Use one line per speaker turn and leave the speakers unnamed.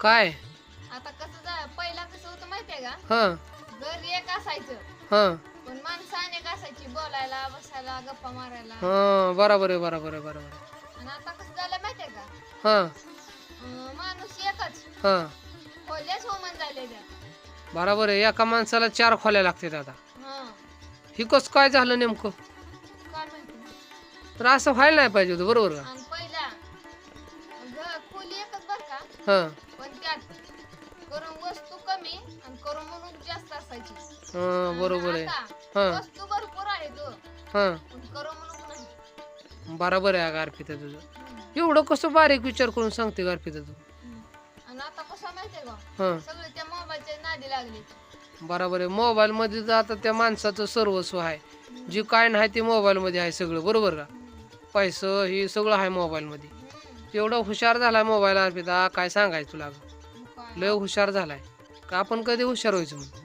काय?
आता कसं जा पहिला कसं होतं माहितीये का?
हं.
घर एक असायचं.
हं.
पण माणसं अनेक असायची बोलायला बसायला गप्पा मारायला.
हं बरोबर आहे बरोबर आहे बरोबर आहे.
आणि आता कसं झालं माहितीये का?
हं.
अं, माणूस एकच.
हं.
खोल्याच होमन झाले त्या
बरोबर आहे एका माणसाला चार खोल्या लागतात आता.
हं.
ही कसं काय झालं नेमकं?
काय माहिती?
तर असं व्हायला नाही पाहिजे होतं बरोबर का?
आणि खोली एकच बर का?
हं.
पण त्यात करून वस्तू कमी आणि करून म्हणून जास्त असायची.
हं बरोबर आहे.
आता
हं.
वस्तू भरपूर आहे तो
हं.
पण करून म्हणून नाही.
बरोबर आहे अगं अर्पिता तुझं.
हं.
एवढं कसं बारीक विचार करून सांगते का अर्पिता तू.
हं. आणि आता कसं माहितीये का?
हं.
सगळे त्या मोबाईलच्या नादी लागले.
बरोबर आहे. मोबाईल मध्ये तर आता त्या माणसाचं सर्वस्व आहे. जे काय नाही ते मोबाईल मध्ये आहे सगळं. बरोबर का? पैसं हे सगळं आहे मोबाईल मध्ये. एवढं हुशार झालाय मोबाईल अर्पिता. काय सांगायचं तुला लय हुशार झालाय. का आपण कधी हुशार व्हायचं म्हणून?